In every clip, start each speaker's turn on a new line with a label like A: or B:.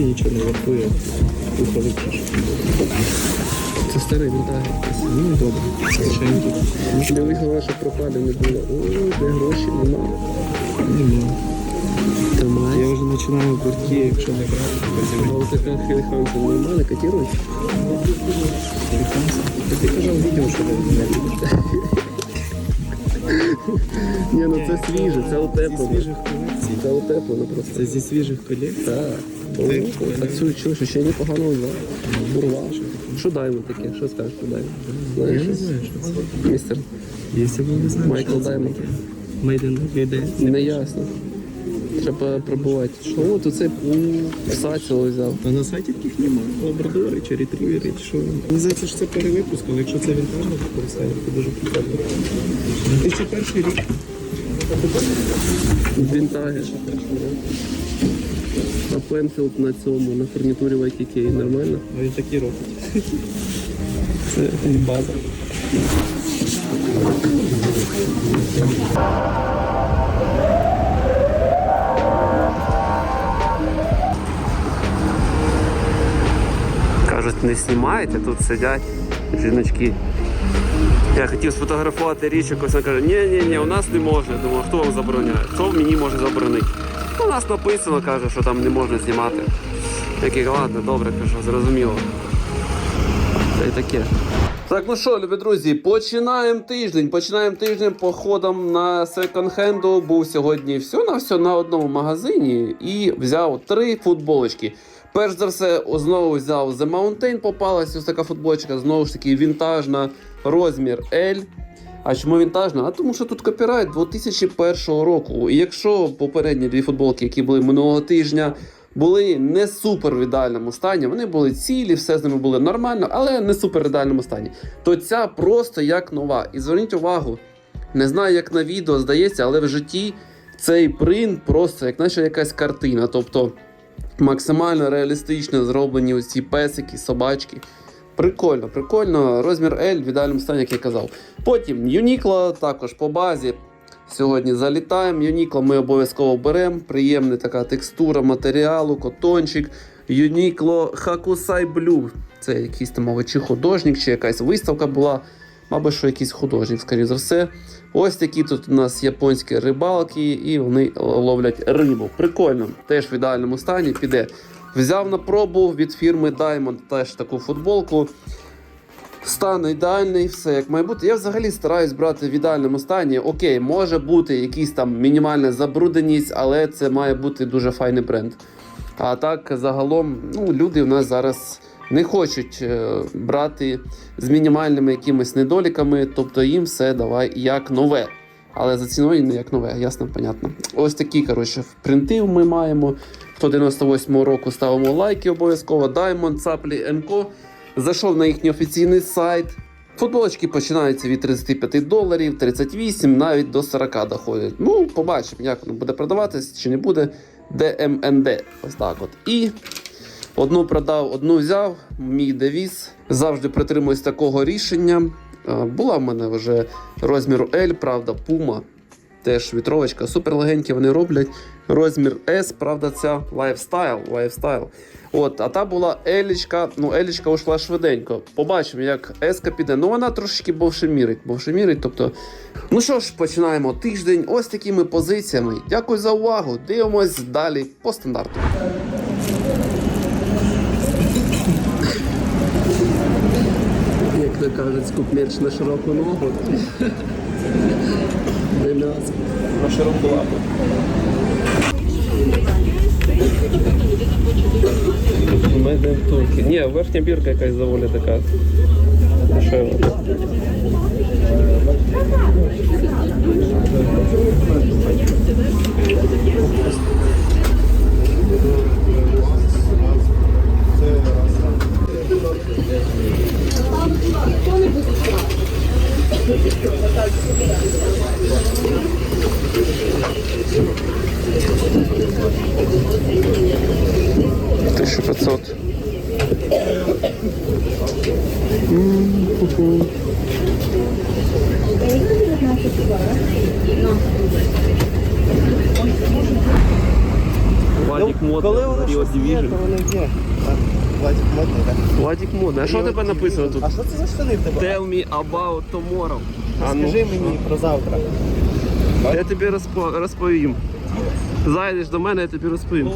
A: взагалі нічого не вартує.
B: Виходить.
A: Це старий металь.
B: Ну добре.
A: Дивись, головне, щоб пропади не було. Ой, де гроші нема.
B: Нема. Я вже починаю борті, якщо не брати,
A: А вот така Хелиханса нормально котирують?
B: Ти казав відео, що не любиш.
A: Ні, ну це свіже, це утеплено. Це утеплено просто.
B: Це зі свіжих колекцій.
A: Так. А цю чуєш, ще непогано. Бурва. Що даємо таке? Що скажеш про даймо?
B: Я
A: Знаєш,
B: що
A: містер
B: Якщо б не знаю,
A: Майкл
B: що
A: Даймонд.
B: таке. Made.
A: Не ясно. Треба пробувати. Що от оце у пса цього взяв.
B: А на сайті таких немає. Лабрадори чи ретрівери, чи що. Мені здається, що це перевипуск, але якщо це то представити, то дуже прикольно. 2001 рік.
A: Вінтаги. А Пенфілд на цьому, на фурнітурі в IKK нормально?
B: А він такі робить. Це база.
A: Кажуть, не знімаєте, тут сидять жіночки. Я хотів сфотографувати річ, якось вона каже, ні, ні, ні, у нас не можна. Я думаю, хто вам забороняє? Хто мені може заборонити? У нас написано, каже, що там не можна знімати. Кажу, ладно, добре, кажу, зрозуміло. Та й таке. Так, ну що, любі друзі, починаємо тиждень. Починаємо тиждень походом на секонд-хенду. Був сьогодні все на все на одному магазині і взяв три футболочки. Перш за все, знову взяв The Mountain, попалась ось така футболочка, знову ж таки вінтажна, розмір L. А чому вінтажна? А тому що тут копірайт 2001 року. І якщо попередні дві футболки, які були минулого тижня, були не супер в ідеальному стані, вони були цілі, все з ними було нормально, але не супер в ідеальному стані. То ця просто як нова. І зверніть увагу, не знаю, як на відео здається, але в житті цей принт просто як наче якась картина. Тобто максимально реалістично зроблені ці песики, собачки. Прикольно, прикольно. Розмір L в ідеальному стані, як я казав. Потім Uniqlo також по базі. Сьогодні залітаємо. Uniqlo ми обов'язково беремо. Приємна така текстура матеріалу, котончик. Uniqlo Hakusai Blue. Це якийсь там, чи художник, чи якась виставка була. Мабуть, що якийсь художник, скоріше за все. Ось такі тут у нас японські рибалки, і вони ловлять рибу. Прикольно, теж в ідеальному стані піде. Взяв на пробу від фірми Diamond теж таку футболку. Стан ідеальний, все як має бути. Я взагалі стараюсь брати в ідеальному стані. Окей, може бути якийсь там мінімальна забрудненість, але це має бути дуже файний бренд. А так, загалом, ну, люди в нас зараз не хочуть е, брати з мінімальними якимись недоліками, тобто їм все давай як нове. Але за ціною не як нове, ясно, понятно. Ось такі, коротше, принти ми маємо. Хто 98-го року ставимо лайки обов'язково. Diamond, Цаплі, НКО. Зайшов на їхній офіційний сайт. Футболочки починаються від 35 доларів, 38, навіть до 40 доходять. Ну, побачимо, як воно буде продаватись чи не буде. ДМНД. Ось так от. І одну продав, одну взяв. Мій девіз. Завжди притримуюсь такого рішення. Була в мене вже розміру L, правда, Puma. Теж вітровочка, супер легенькі вони роблять. Розмір S, правда, ця лайфстайл. лайфстайл. От, а та була Елічка, ну Елічка ушла швиденько. Побачимо, як Еска піде. Ну вона трошечки бовшемірить, бовшемірить. Тобто, ну що ж, починаємо тиждень ось такими позиціями. Дякую за увагу. Дивимось далі по стандарту. Кажуть, скупмеч на широку ногу.
B: На широку лапу.
A: Ми йдемо в турки. Ні, верхня бірка якась доволі така. Дешева. Владик
B: Коли воно щось є, то воно є. Владик модний, так.
A: Владик модний. А що тебе написано тут?
B: А що це за штани в тебе?
A: Tell me about tomorrow. А ну,
B: Скажи мені про завтра.
A: я тобі розпо- розповім. Зайдеш до мене, я тобі розповім.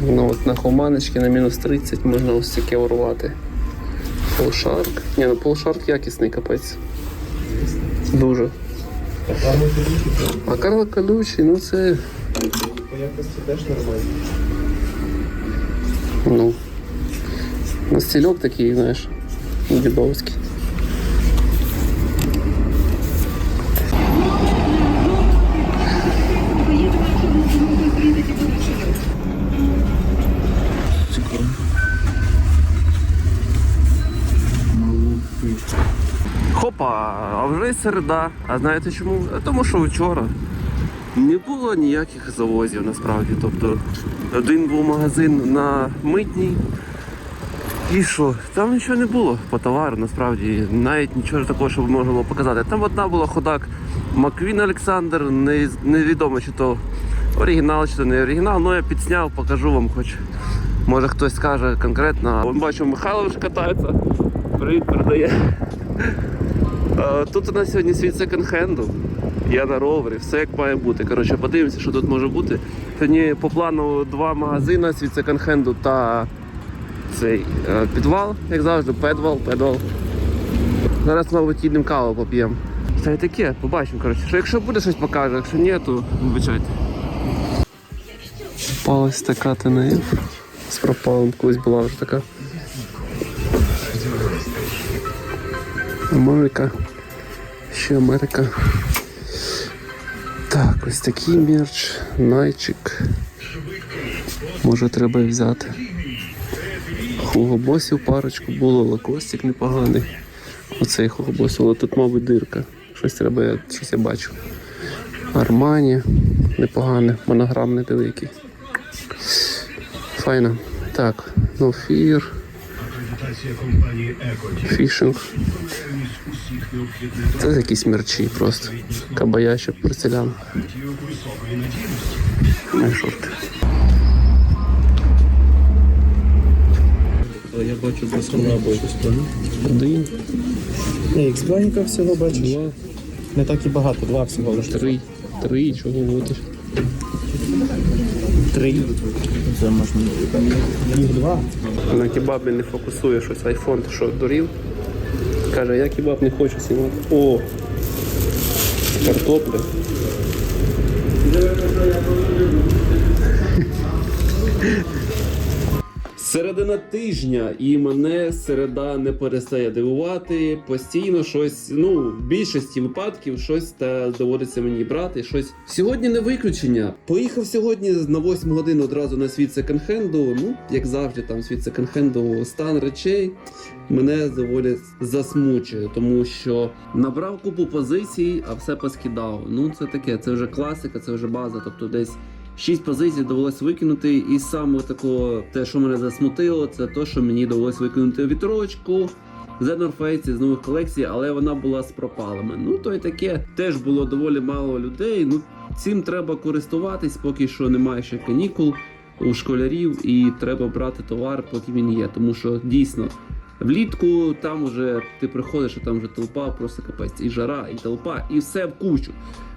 A: Ну от на Хоманочці на мінус 30 можна ось таке урвати. Полшарк. Ні, ну полшарк якісний капець. Дуже. А Карло колючий, ну це.
B: По якості теж нормально.
A: Ну. Ну, стільок такий, знаєш, дідовський. Середа. А знаєте чому? Тому що вчора не було ніяких завозів насправді. Тобто один був магазин на митній. І що? Там нічого не було по товару, насправді. Навіть нічого такого, щоб можна було показати. Там одна була ходак Маквін Олександр, не, невідомо чи то оригінал, чи то не оригінал, але я підсняв, покажу вам хоч. Може хтось скаже конкретно. Бачу, Михайло вже катається. Привіт, передає. Тут у нас сьогодні світ секонд-хенду. Я на ровері, все як має бути. Коротше, подивимося, що тут може бути. Сьогодні по плану два магазини світ секонд-хенду та цей е, підвал, як завжди, підвал, підвал. Зараз, мабуть, їдемо каву поп'ємо. Та й таке, побачимо. Коротше. Що якщо буде щось покаже, якщо ні, то вибачайте. Попалась така ТНФ з пропалом, колись була вже така. Америка. Ще Америка. Так, ось такий мерч, найчик. Може треба і взяти. Хугобосів парочку було, лакостик непоганий. Оцей хугобос, але тут, мабуть, дирка. Щось треба, щось я бачу. Армані, непогане, монограмний великий. Файно. Так, no fear. Фішинг. Це якісь мерчі просто. Кабаящик, порцелян. Шорти.
B: Я бачу просто набою
A: Один,
B: Ні, іксбаніка всього бачиш.
A: два,
B: Не так і багато, два всього лише.
A: три. Три, чого водиш?
B: Три. Це можна. Два.
A: На кебабі не фокусує щось. Айфон, ти що, дурів? Каже, я кебаб не хочу знімати. О! Картопля. Середина тижня, і мене середа не перестає дивувати. Постійно щось, ну, в більшості випадків щось та доводиться мені брати. Щось сьогодні не виключення. Поїхав сьогодні на 8 годину одразу на світ секонд-хенду. Ну, як завжди, там світ секонд-хенду стан речей мене доволі засмучує, тому що набрав купу позицій, а все поскидав. Ну, це таке, це вже класика, це вже база. Тобто десь Шість позицій довелось викинути, і саме такого, те, що мене засмутило, це те, що мені довелось викинути вітрочку з North Face з нових колекцій, але вона була з пропалами. Ну то й таке теж було доволі мало людей. Ну цим треба користуватись, поки що немає ще канікул у школярів, і треба брати товар, поки він є. Тому що дійсно влітку там уже ти приходиш, а там вже толпа, просто капець, і жара, і толпа, і все в кучу.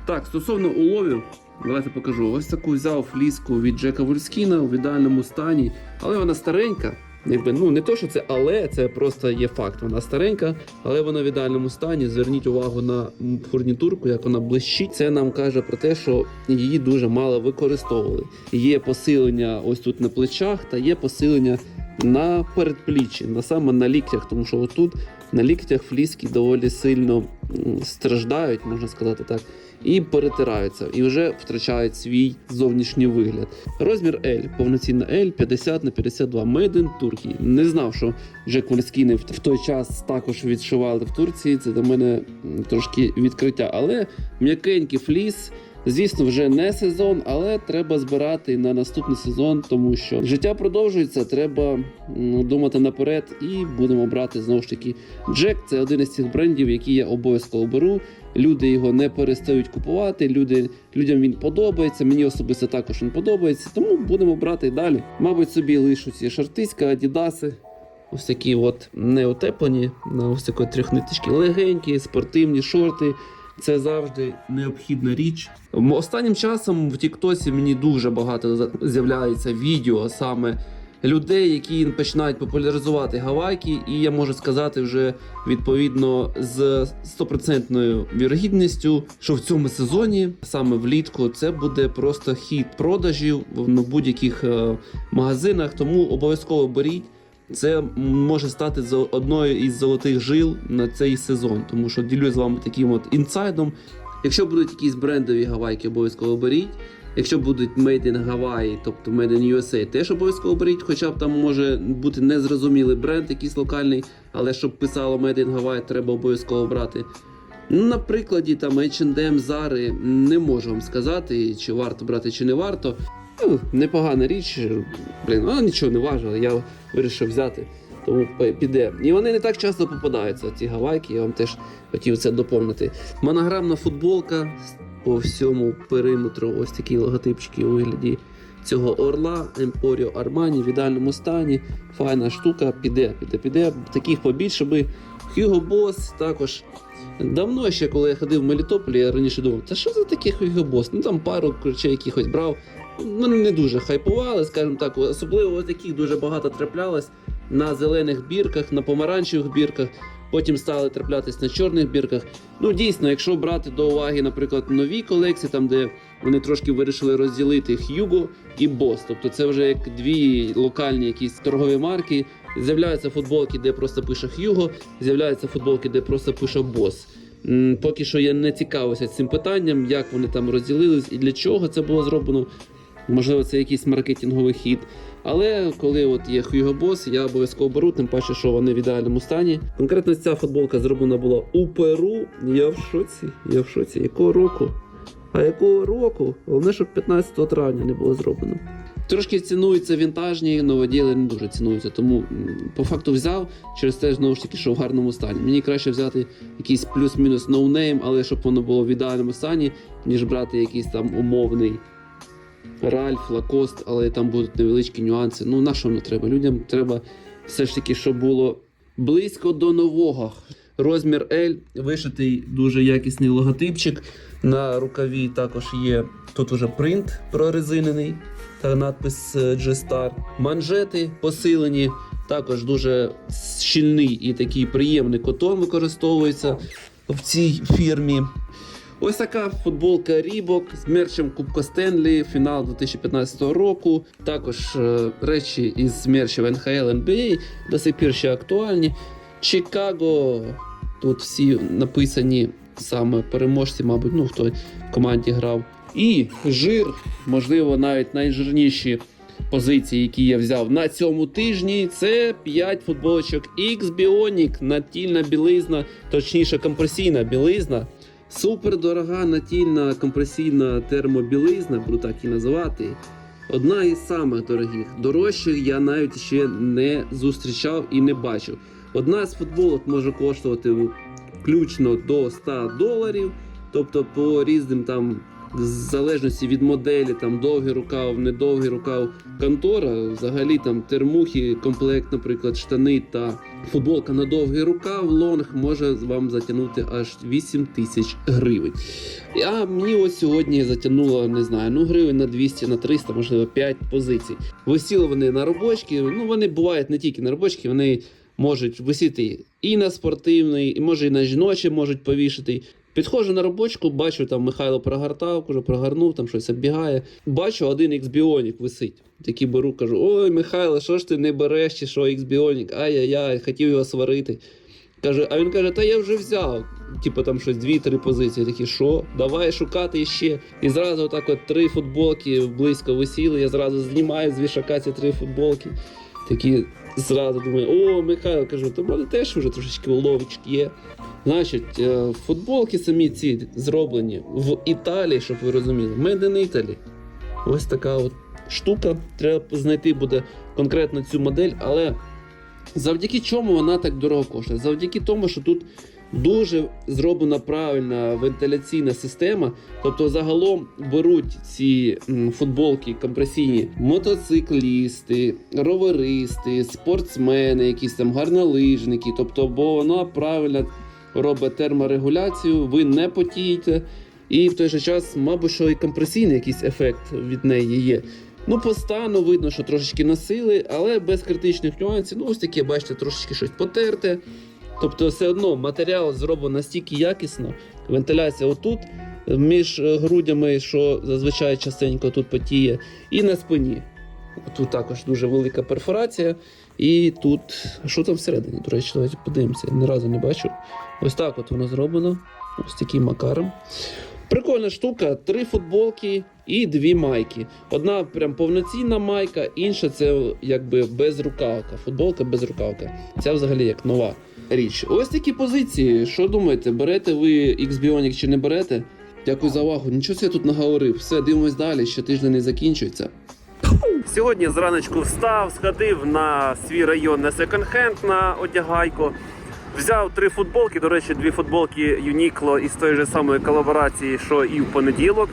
A: Так, стосовно уловів, давайте покажу. Ось таку взяв фліску від Джека Вольскіна в ідеальному стані, але вона старенька. Якби, ну не то, що це але, це просто є факт. Вона старенька, але вона в ідеальному стані. Зверніть увагу на фурнітурку, як вона блищить. Це нам каже про те, що її дуже мало використовували. Є посилення ось тут на плечах, та є посилення на передпліччі, на саме на ліктях, тому що отут на ліктях фліски доволі сильно страждають, можна сказати так. І перетираються, і вже втрачають свій зовнішній вигляд. Розмір L, повноцінна L 50 на 52 Made in Turkey. Не знав, що вже Мольскіни в в той час також відшивали в Турції. Це для мене трошки відкриття. Але м'якенький фліс. Звісно, вже не сезон, але треба збирати на наступний сезон, тому що життя продовжується. Треба думати наперед, і будемо брати знову ж таки. Джек це один із цих брендів, які я обов'язково беру. Люди його не перестають купувати. Люди людям він подобається. Мені особисто також він подобається. Тому будемо брати далі. Мабуть, собі лишу ці шартиська, адідаси. Ось такі от неотеплені на ось такі трьохниточки, легенькі, спортивні шорти. Це завжди необхідна річ. Останнім часом в Тіктосі мені дуже багато з'являється відео саме людей, які починають популяризувати гавайки, і я можу сказати вже відповідно з стопроцентною вірогідністю, що в цьому сезоні, саме влітку, це буде просто хід продажів в ну, будь-яких е, магазинах. Тому обов'язково беріть. Це може стати одною із золотих жил на цей сезон, тому що ділюсь з вами таким от інсайдом. Якщо будуть якісь брендові гавайки, обов'язково беріть. Якщо будуть Made in Hawaii, тобто Made in USA, теж обов'язково беріть, хоча б там може бути незрозумілий бренд, якийсь локальний, але щоб писало Made in Hawaii, треба обов'язково брати. Ну, на прикладі там H&M, Zara не можу вам сказати, чи варто брати, чи не варто. Ну, непогана річ, блін, вона нічого не важила, я вирішив взяти. Тому піде. І вони не так часто попадаються, ці гавайки, я вам теж хотів це доповнити. Монограмна футболка по всьому периметру, ось такі логотипчики у вигляді цього орла, Emporio Armani в ідеальному стані. Файна штука, піде, піде, піде. Таких побільше би. Hugo Boss також. Давно ще, коли я ходив в Мелітополі, я раніше думав, та що за таке Hugo Boss? Ну там пару речей якихось брав. Мене не дуже хайпували, скажімо так, особливо таких дуже багато траплялось на зелених бірках, на помаранчевих бірках. Потім стали траплятись на чорних бірках. Ну дійсно, якщо брати до уваги, наприклад, нові колекції, там де вони трошки вирішили розділити Hugo і Boss. Тобто це вже як дві локальні якісь торгові марки. З'являються футболки, де просто пише Hugo, з'являються футболки, де просто пише. М, Поки що я не цікавився цим питанням, як вони там розділились і для чого це було зроблено. Можливо, це якийсь маркетинговий хід. Але коли от є Hugo Boss, я обов'язково беру, тим паче, що вони в ідеальному стані. Конкретно ця футболка зроблена була у Перу. Я в шоці. Я в шоці. Якого року? А якого року? Головне, щоб 15 травня не було зроблено. Трошки цінуються вінтажні, новоділи не дуже цінуються. Тому по факту взяв через те знову ж таки, що в гарному стані. Мені краще взяти якийсь плюс-мінус ноунейм, але щоб воно було в ідеальному стані, ніж брати якийсь там умовний Ральф, Лакост, але там будуть невеличкі нюанси. Ну на що воно треба? Людям треба все ж таки, щоб було близько до нового. Розмір L, вишитий дуже якісний логотипчик. На рукаві також є тут уже принт прорезинений та надпис е, G-Star. Манжети посилені, також дуже щільний і такий приємний котон використовується в цій фірмі. Ось така футболка Reebok з мерчем Кубка Стенлі, фінал 2015 року. Також е, речі із мерчів NHL NBA до сих пір ще актуальні. Чикаго. Тут всі написані саме переможці, мабуть, ну хто в команді грав. І жир, можливо, навіть найжирніші позиції, які я взяв на цьому тижні, це 5 футболочок X Bionic, натільна білизна, точніше компресійна білизна. Супер дорога натільна компресійна термобілизна, буду так і називати. Одна із самих дорогих. Дорожчих я навіть ще не зустрічав і не бачив. Одна з футболок може коштувати включно до 100 доларів, тобто по різним там. В залежності від моделі, там довгий рукав, недовгий рукав контора, взагалі там термухи, комплект, наприклад, штани та футболка на довгий рукав, лонг може вам затягнути аж 8 тисяч гривень. А мені ось сьогодні затягнуло, не знаю, ну гривень на 200, на 300, можливо, 5 позицій. Висіли вони на робочки, ну вони бувають не тільки на робочки, вони можуть висіти і на спортивний, і може і на жіночі можуть повішати. Підходжу на робочку, бачу, там Михайло прогортав, кажу, прогорнув, там щось оббігає. Бачу, один X-Bionic висить. Такий беру, кажу: ой, Михайло, що ж ти не береш, чи що X-Bionic? Ай-яй-яй, хотів його сварити. Каже, а він каже, та я вже взяв. типу там щось дві-три позиції. Такі, що? Давай шукати ще. І зразу отак от три футболки близько висіли. Я зразу знімаю з вішака ці три футболки. Такі зразу думаю, о, Михайло, кажу, то в мене теж вже трошечки уловочки є. Значить, е, футболки самі ці зроблені в Італії, щоб ви розуміли. Made in Italy. Ось така от штука. Треба знайти буде конкретно цю модель, але завдяки чому вона так дорого коштує? Завдяки тому, що тут дуже зроблена правильна вентиляційна система. Тобто, загалом беруть ці футболки компресійні мотоциклісти, роверисти, спортсмени, якісь там гарнолижники. Тобто, бо вона правильно робить терморегуляцію, ви не потієте. І в той же час, мабуть, що і компресійний якийсь ефект від неї є. Ну, по стану видно, що трошечки носили, але без критичних нюансів. Ну, ось таке, бачите, трошечки щось потерте. Тобто, все одно матеріал зроблено настільки якісно. Вентиляція отут між е, грудями, що зазвичай частенько тут потіє, і на спині. Тут також дуже велика перфорація. І тут, що там всередині? До речі, давайте подивимося. Я ні разу не бачу. Ось так от воно зроблено. Ось таким макаром. Прикольна штука, три футболки і дві майки. Одна прям повноцінна майка, інша це якби безрукавка. Футболка безрукавка. Ця взагалі як нова річ. Ось такі позиції. Що думаєте, берете ви X-Bionic чи не берете? Дякую за увагу. Нічого я тут наговорив. Все, дивимось далі, ще тиждень не закінчується. Сьогодні зраночку встав, сходив на свій район на секонд-хенд на одягайку. Взяв три футболки, до речі, дві футболки Uniqlo із тої ж самої колаборації, що і в понеділок.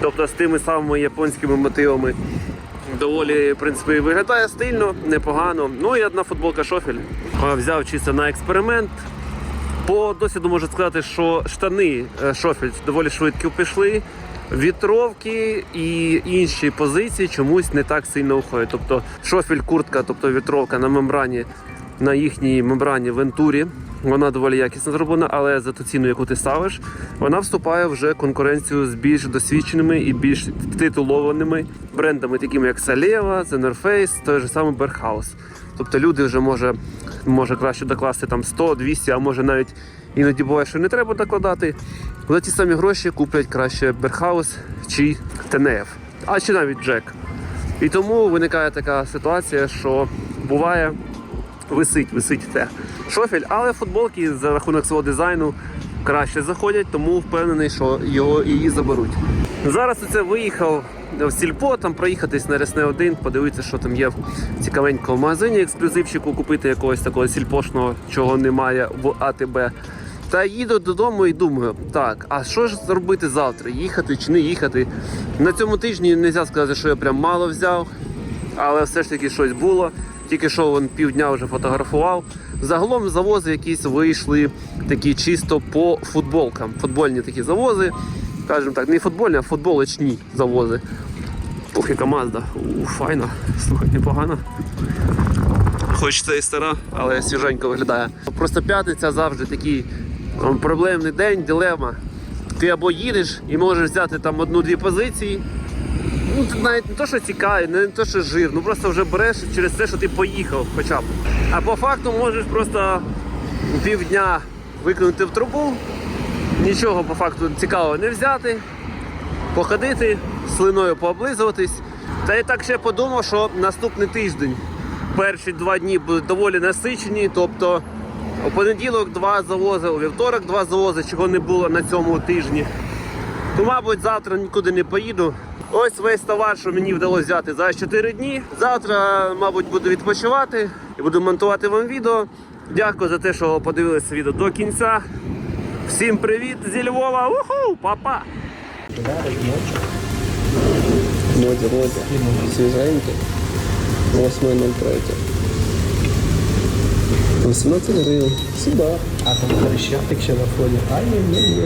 A: Тобто з тими самими японськими мотивами. Доволі, в принципі, виглядає стильно, непогано. Ну і одна футболка шофель. Е, Взяв чисто на експеримент. По досвіду можу сказати, що штани е, шофель доволі швидко пішли. Вітровки і інші позиції чомусь не так сильно уходять. Тобто шофель, куртка, тобто вітровка на мембрані, на їхній мембрані вентурі. Вона доволі якісно зроблена, але за ту ціну, яку ти ставиш, вона вступає вже в конкуренцію з більш досвідченими і більш титулованими брендами, такими як North Face, той же самий Berghaus. Тобто люди вже може, може краще докласти там 100, 200, а може навіть іноді буває, що не треба докладати. За ті самі гроші куплять краще Берхаус чи ТНФ, а чи навіть Джек. І тому виникає така ситуація, що буває висить, висить те шофель, але футболки за рахунок свого дизайну краще заходять, тому впевнений, що його її заберуть. Зараз оце виїхав в сільпо, там проїхатись на Ресне 1, подивитися, що там є в цікавенькому магазині, ексклюзивчику, купити якогось такого сільпошного, чого немає в АТБ. Та їду додому і думаю, так, а що ж зробити завтра? Їхати чи не їхати? На цьому тижні не можна сказати, що я прям мало взяв, але все ж таки щось було. Тільки що вон півдня вже фотографував. Загалом завози якісь вийшли такі чисто по футболкам. Футбольні такі завози. Скажімо так, не футбольні, а футболочні завози. Ух, яка Мазда. У, файна. Слухай, непогано. Хоч це і стара, але свіженько виглядає. Просто п'ятниця завжди такий м, проблемний день, дилема. Ти або їдеш і можеш взяти там одну-дві позиції. Ну, це навіть не то, що цікаві, не то, що жир, ну просто вже береш через те, що ти поїхав хоча б. А по факту можеш просто півдня викинути в трубу, нічого по факту цікавого не взяти, походити, слиною пооблизуватись. Та я так ще подумав, що наступний тиждень, перші два дні будуть доволі насичені, тобто у понеділок два завози, у вівторок два завози, чого не було на цьому тижні. То, мабуть, завтра нікуди не поїду. Ось весь товар, що мені вдалося взяти за 4 дні. Завтра, мабуть, буду відпочивати і буду монтувати вам відео. Дякую за те, що подивилися відео до кінця. Всім привіт зі Львова! Уху! Па-па! Моді, моді. Свіженьке. 8.03. 18 гривень. Сюда.
B: А там хрещатик ще на фоні. Ай, ні, ні, ні.